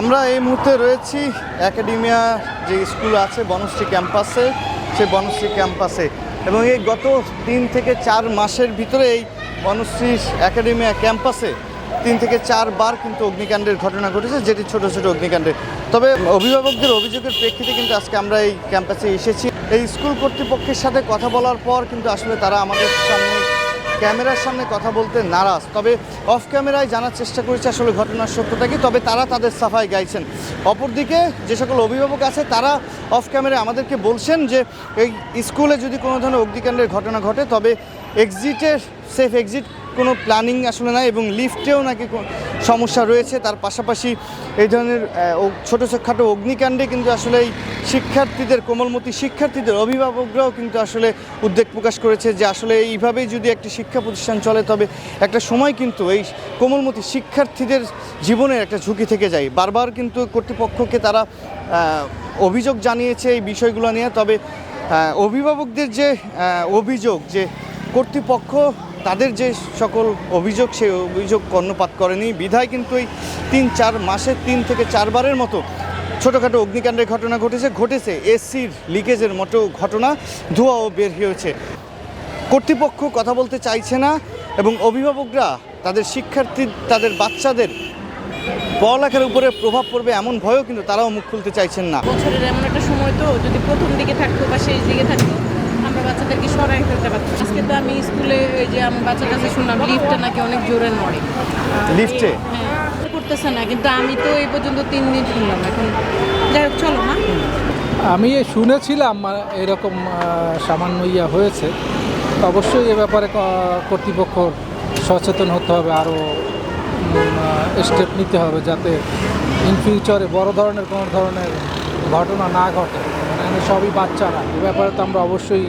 আমরা এই মুহূর্তে রয়েছি একাডেমিয়া যে স্কুল আছে বনশ্রী ক্যাম্পাসে সে বনশ্রী ক্যাম্পাসে। এবং এই গত তিন থেকে চার মাসের ভিতরে এই বনশ্রী একাডেমিয়া ক্যাম্পাসে তিন থেকে চারবার কিন্তু অগ্নিকাণ্ডের ঘটনা ঘটেছে, যেটি ছোট ছোট অগ্নিকাণ্ডের তবে অভিভাবকদের অভিযোগের প্রেক্ষিতে কিন্তু আজকে আমরা এই ক্যাম্পাসে এসেছি। এই স্কুল কর্তৃপক্ষের সাথে কথা বলার পর কিন্তু আসলে তারা আমাদের সামনে ক্যামেরার সামনে কথা বলতে নারাজ। তবে অফ ক্যামেরায় জানার চেষ্টা করেছে আসলে ঘটনার সত্যতা কি, তবে তারা তাদের সাফাই গাইছেন। অপরদিকে যে সকল অভিভাবক আছে, তারা অফ ক্যামেরায় আমাদেরকে বলছেন যে, এই স্কুলে যদি কোনো ধরনের অগ্নিকাণ্ডের ঘটনা ঘটে, তবে এক্সিটের সেফ এক্সিট কোনো প্ল্যানিং আসলে নাই এবং লিফটেও নাকি সমস্যা রয়েছে। তার পাশাপাশি এই ধরনের ছোটো খাটো অগ্নিকাণ্ডে কিন্তু আসলে এই শিক্ষার্থীদের, কোমলমতি শিক্ষার্থীদের অভিভাবকরাও কিন্তু আসলে উদ্বেগ প্রকাশ করেছে যে আসলে এইভাবেই যদি একটি শিক্ষা প্রতিষ্ঠান চলে, তবে একটা সময় কিন্তু এই কোমলমতি শিক্ষার্থীদের জীবনের একটা ঝুঁকি থেকে যায়। বারবার কিন্তু কর্তৃপক্ষকে তারা অভিযোগ জানিয়েছে এই বিষয়গুলো নিয়ে, তবে অভিভাবকদের যে অভিযোগ, যে কর্তৃপক্ষ তাদের যে সকল অভিযোগ, সেই অভিযোগ কর্ণপাত করেনি। বিধায় কিন্তু এই তিন, চার মাসে তিন থেকে চারবারের মতো ছোটোখাটো অগ্নিকাণ্ডের ঘটনা ঘটেছে ঘটেছে এসির লিকেজের মতো ঘটনা, ধোঁয়াও বের হয়েছে। কর্তৃপক্ষ কথা বলতে চাইছে না এবং অভিভাবকরা তাদের শিক্ষার্থী, তাদের বাচ্চাদের পড়ালেখার উপরে প্রভাব পড়বে এমন ভয়ও কিন্তু তারাও মুখ খুলতে চাইছেন না। বছরের এমন একটা সময় তো, যদি প্রথম দিকে থাকতো বা শেষ দিকে থাকতো বাচ্চাদেরকে সরাই ফেলতে পারতাম আজকে তো আমি স্কুলে ওই যে আমার বাচ্চার কাছে শুনলাম লিফটটা নাকি অনেক জোরে নড়ে। লিফটে? হ্যাঁ করতেছে না কিন্তু আমি তো এই পর্যন্ত তিন দিন শুনলাম। এখন যাই হোক চলো মা। আমি শুনেছিলাম এরকম সামান্য ইয়া হয়েছে। অবশ্যই এ ব্যাপারে কর্তৃপক্ষ সচেতন হতে হবে আরও স্টেপ নিতে হবে যাতে ইন ফিউচারে বড় ধরনের কোনো ধরনের ঘটনা না ঘটে। মানে সবই বাচ্চারা এ ব্যাপারে তো আমরা অবশ্যই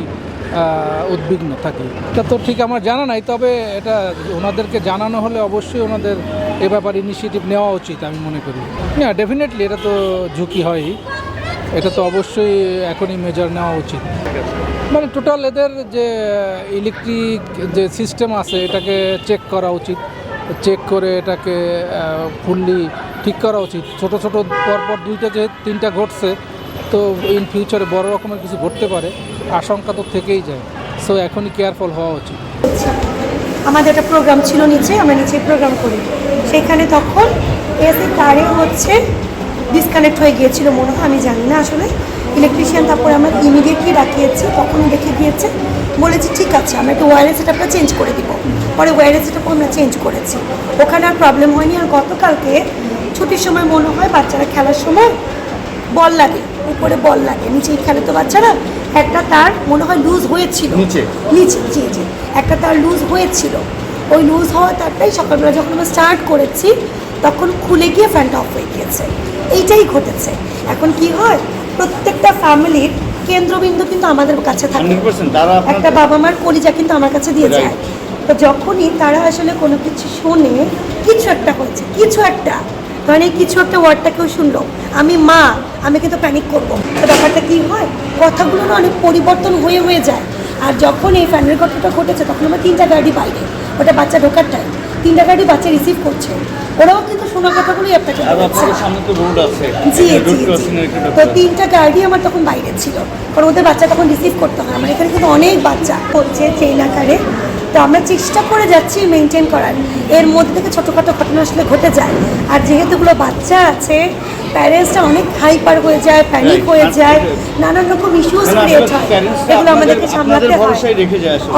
উদ্বিগ্ন থাকি। এটা তো ঠিক আমার জানা নাই, তবে এটা ওনাদেরকে জানানো হলে অবশ্যই ওনাদের এ ব্যাপারে ইনিশিয়েটিভ নেওয়া উচিত আমি মনে করি। না ডেফিনেটলি এটা তো ঝুঁকি হয়ই। এটা তো অবশ্যই এখনই মেজার নেওয়া উচিত। মানে টোটাল এদের যে ইলেকট্রিক যে সিস্টেম আছে, এটাকে চেক করা উচিত। চেক করে এটাকে ফুললি ঠিক করা উচিত। ছোট ছোট পরপর দুইটা যে তিনটা ঘটছে তো ইন ফিউচারে বড় রকমের কিছু ঘটতে পারে, আশঙ্কা তো থেকেই যায়। সো এখনই কেয়ারফুল হওয়া উচিত। আমাদের একটা প্রোগ্রাম ছিল নিচে, আমরা নিচে প্রোগ্রাম করি। সেখানে তখন এসে তারে হচ্ছে ডিসকানেক্ট হয়ে গিয়েছিল মনে হয়, আমি জানি না আসলে। ইলেকট্রিশিয়ান তারপরে আমরা ইমিডিয়েটলি ডাকিয়েছি তখনই দেখে গিয়েছে, বলেছি, ঠিক আছে, আমরা একটু ওয়ারেস সেটআপটা চেঞ্জ করে দিব। পরে ওয়ারেস সেটআপ আমরা চেঞ্জ করেছি। ওখানে আর প্রবলেম হয়নি। আর গতকালকে ছুটির সময় মনে হয় বাচ্চারা খেলার সময় বল লাগে উপরে বল লাগে। নিচেই খেলে তো বাচ্চারা একটা তার মনে হয় লুজ হয়েছিল। নিচে? নিচে জি জি। একটা তার লুজ হয়েছিল। ওই লুজ হওয়া তারটাই সকালবেলা যখন আমরা স্টার্ট করেছি তখন খুলে গিয়ে ফ্যানটা অফ হয়ে গিয়েছে। এইটাই ঘটেছে। এখন কি হয় প্রত্যেকটা ফ্যামিলির কেন্দ্রবিন্দু কিন্তু আমাদের কাছে থাকে। একটা বাবা মার কলিজা কিন্তু আমার কাছে দিয়ে যায়। তো যখনই তারা আসলে কোনো কিছু শোনে কিছু একটা হয়েছে কিছু একটা মানে কিছু একটা ওয়ার্ডটা কেউ শুনলো। আমি মা আমি কিন্তু প্যানিক করব। তো ব্যাপারটা কি হয়? কথাগুলো না অনেক পরিবর্তন হয়ে হয়ে যায়। আর যখন এই ফ্যানের ঘটনাটা ঘটেছে তখন আমার তিনটা গাড়ি বাইরে। ওটা বাচ্চা ঢোকার টাইম তিনটা গাড়ি বাচ্চা রিসিভ করছে। ওরাও কিন্তু শোনা কথাগুলোই আপনাকে জি জি। তো। তিনটা গাড়ি আমার তখন বাইরে ছিল। কারণ ওদের বাচ্চা তখন রিসিভ করতে হয়। আমার এখানে কিন্তু অনেক বাচ্চা। হচ্ছে চেইন আকারে তো আমরা চেষ্টা করে যাচ্ছি মেনটেন করার। এর মধ্যে থেকে ছোটোখাটো ঘটনা আসলে ঘটে যায়। আর যেহেতুগুলো বাচ্চা আছে প্যারেন্টসরা অনেক হাইপার হয়ে যায় প্যানিক হয়ে যায় নানান রকম ইস্যুস ক্রিয়েট হয়। এগুলো আমাদেরকে সামলাতে হয়।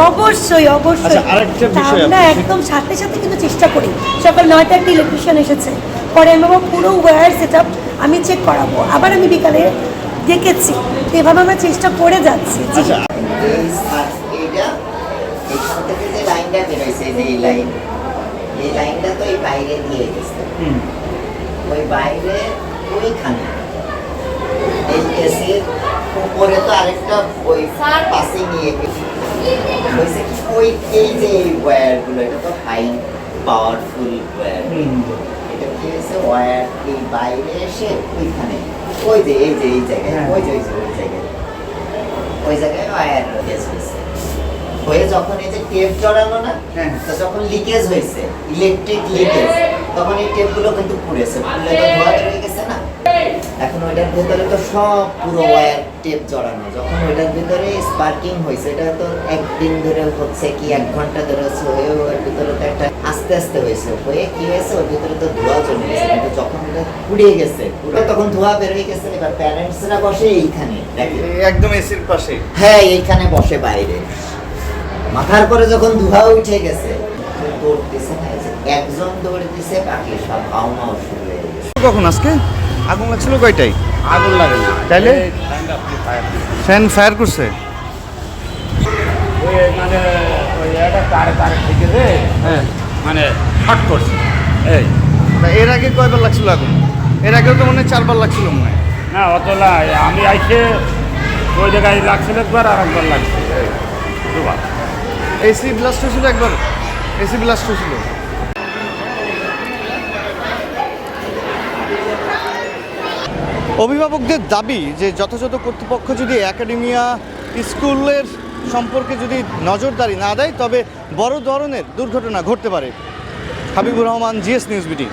অবশ্যই অবশ্যই। আচ্ছা, আমরা একদম সাথে সাথে কিন্তু চেষ্টা করি। সকাল নয়টা একটা ইলেকট্রিশিয়ান এসেছে। পরে আমি বাবা পুরো ওয়্যার সেট আমি চেক করাবো। আবার আমি বিকালে দেখেছি। এভাবে আমরা চেষ্টা করে যাচ্ছি জি আচ্ছা এই সার্চ এইটা এখান থেকে যে লাইনটা বেরোইছে যে এই লাইন এই লাইনটা তো এই বাইরে দিয়ে গেছে। ওই বাইরে ওইখানে এই এসির উপরে তো আরেকটা ওই পাশে নিয়ে গেছে হয়েছে ওই এই যে এই ওয়্যারগুলো এটা তো হাই পাওয়ারফুল ওয়্যার। এটা কি হয়েছে ওয়্যার এই বাইরে এসে ওইখানে ওই যে এই যে এই জায়গায় হ্যাঁ। ওই যে ওই যে ওই জায়গায় ওই জায়গায় ওয়্যার হয়েছে হয়ে যখন এই যে টেপ জড়ানো না হ্যাঁ। তো যখন লিকেজ হয়েছে ইলেকট্রিক লিকেজ তখন এই টেপগুলো কিন্তু পুড়েছে পুড়ে তো ধোয়া বেরিয়ে গেছে ওইটার ভিতরে তো সব পুরো ওয়্যার টেপ জড়ানো। যখন ওইটার ভিতরে স্পার্কিং হয়েছে এটা তো একদিন ধরে হচ্ছে কি এক ঘণ্টা ধরে হচ্ছে হয়ে ওর ভিতরে তো একটা আস্তে আস্তে হয়েছে। হয়ে কি হয়েছে ওর ভিতরে তো ধোঁয়া জমে গেছে কিন্তু যখন এটা পুড়িয়ে গেছে পুরো তখন ধোঁয়া বের হয়ে গেছে এবার প্যারেন্টসরা বসে এইখানে একদম এসির পাশে। হ্যাঁ এইখানে বসে বাইরে। মাথার পরে যখন ধোঁয়া উঠে গেছে দৌড় দিছে না একজন দৌড় দিছে বাকি সব হাওমাও শুরু হয়ে গেছে। কখন আজকে? আগুন লাগছিল কয়টাই আগুন লাগে না। তাইলে? ফ্যান ফায়ার করছে। ওই মানে ওই একটা তারে তারে রে হ্যাঁ। মানে শর্ট করছে। এই। এর আগে কয়বার লাগছিল আগুন? এর আগেও তো মনে হয় চারবার লাগছিল মনে হয়। না অত আমি আইসে ওই জায়গায় লাগছিল একবার আর একবার লাগছে দুবার। এসি ব্লাস্ট হয়েছিল একবার। এসি ব্লাস্ট হয়েছিল। অভিভাবকদের দাবি যে যথাযথ কর্তৃপক্ষ যদি একাডেমিয়া স্কুলের সম্পর্কে যদি নজরদারি না দেয়, তবে বড় ধরনের দুর্ঘটনা ঘটতে পারে। Habibur Rahman, GS news BD.